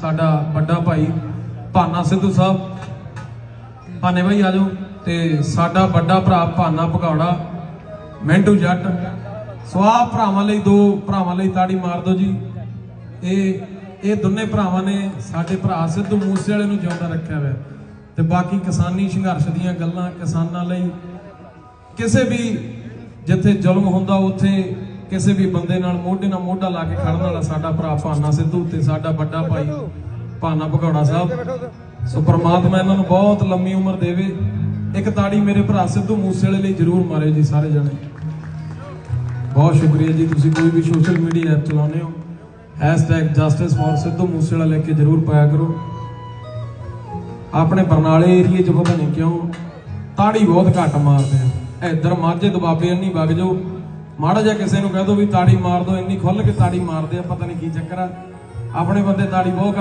ਸਾਡਾ ਵੱਡਾ ਭਾਈ ਭਾਨਾ ਸਿੱਧੂ ਸਾਹਿਬ। ਭਾਨੇ ਭਾਈ ਜਾਓ। ਤੇ ਸਾਡਾ ਵੱਡਾ ਭਰਾ ਭਾਨਾ ਭਗੌੜਾ, ਮਿੰਟੂ ਜੱਟ। ਸਵਾਹ ਭਰਾਵਾਂ ਲਈ ਦੋ ਭਰਾਵਾਂ ਲਈ ਤਾੜੀ ਮਾਰ ਦਿਓ ਜੀ। ਇਹ ਇਹ ਦੋਨੇ ਭਰਾਵਾਂ ਨੇ ਸਾਡੇ ਭਰਾ ਸਿੱਧੂ ਮੂਸੇ ਵਾਲੇ ਨੂੰ ਜਿਉਂਦਾ ਰੱਖਿਆ ਹੋਇਆ। ਤੇ ਬਾਕੀ ਕਿਸਾਨੀ ਸੰਘਰਸ਼ ਦੀਆਂ ਗੱਲਾਂ ਕਿਸਾਨਾਂ ਲਈ। ਕਿਸੇ ਵੀ ਜਿੱਥੇ ਜ਼ੁਲਮ ਹੁੰਦਾ, ਉੱਥੇ ਕਿਸੇ ਵੀ ਬੰਦੇ ਨਾਲ ਮੋਢੇ ਨਾਲ ਮੋਢਾ ਲਾ ਕੇ ਖੜਨ ਵਾਲਾ ਸਾਡਾ ਭਰਾ ਭਾਨਾ ਸਿੱਧੂ ਤੇ ਸਾਡਾ ਵੱਡਾ ਭਾਈ ਭਾਨਾ ਭਗੌੜਾ ਸਾਹਿਬ। ਸੋ ਪ੍ਰਮਾਤਮਾ ਇਹਨਾਂ ਨੂੰ ਬਹੁਤ ਲੰਮੀ ਉਮਰ ਦੇਵੇ। ਇੱਕ ਤਾੜੀ ਮੇਰੇ ਭਰਾ ਸਿੱਧੂ ਮੂਸੇ ਵਾਲੇ ਲਈ ਜ਼ਰੂਰ ਮਾਰਿਓ ਜੀ ਸਾਰੇ ਜਣੇ। ਬਹੁਤ ਸ਼ੁਕਰੀਆ ਜੀ, ਤੁਸੀਂ ਕੋਈ ਵੀ ਸੋਸ਼ਲ ਮੀਡੀਆ ਐਪ ਚਲਾਉਂਦੇ ਹੋ ਜਸਟਿਸ ਫॉर ਸਿੱਧੂ ਮੂਸੇਵਾਲਾ ਲੈ ਕੇ ਜ਼ਰੂਰ ਪਾਇਆ ਕਰੋ। ਆਪਣੇ ਬਰਨਾਲੇ ਏਰੀਏ 'ਚ ਪਤਾ ਨਹੀਂ ਕਿਉਂ ਤਾੜੀ ਬਹੁਤ ਘੱਟ ਮਾਰਦੇ ਆ। ਇੱਧਰ ਮਾਝੇ ਦਬਾਬੇ ਇੰਨੀ ਵਗ ਜਾਓ। ਮਾੜਾ ਜਿਹਾ ਕਿਸੇ ਨੂੰ ਕਹਿ ਦੋ ਵੀ ਤਾੜੀ ਮਾਰ ਦੋ, ਇੰਨੀ ਖੁੱਲ ਕੇ ਤਾੜੀ ਮਾਰਦੇ ਆ, ਪਤਾ ਨਹੀਂ ਕੀ ਚੱਕਰ ਆ। ਆਪਣੇ ਬੰਦੇ ਤਾੜੀ ਬਹੁਤ ਘੱਟ